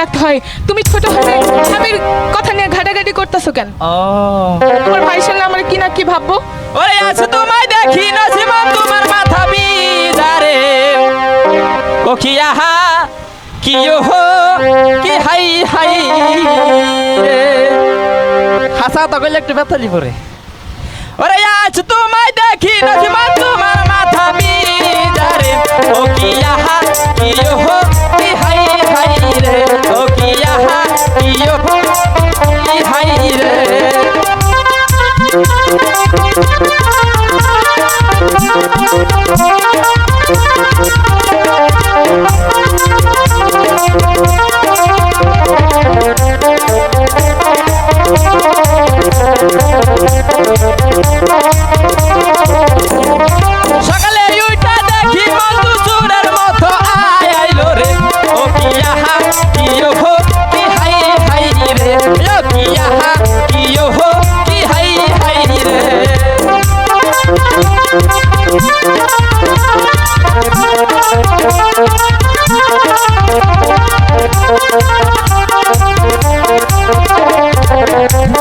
রাখতে হয়। তুমি ছোট হলে স্বামীর কথা নিয়ে ঘাটাঘাটি করতেছো কেন? তোমার ভাই শুনলে আমার কি না কি ভাববো? ওরে আছে তোমায় দেখি না নসিমন তোমার মাথা বিদারে। ও কি আহা কি হো কি হাই হাই রে। হাসা তো কইলে একটু ব্যথা পরে ওরে আজ তোমায় দেখি না নসিমন তোমার মাথা বিদারে। ও কি আহা কি হো সকালে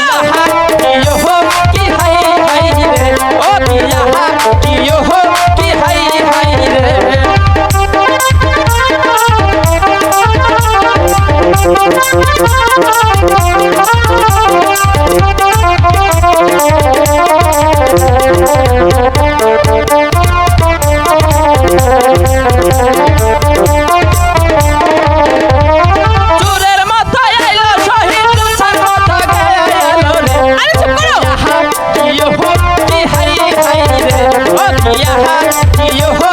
ও ও কি আহা কি হো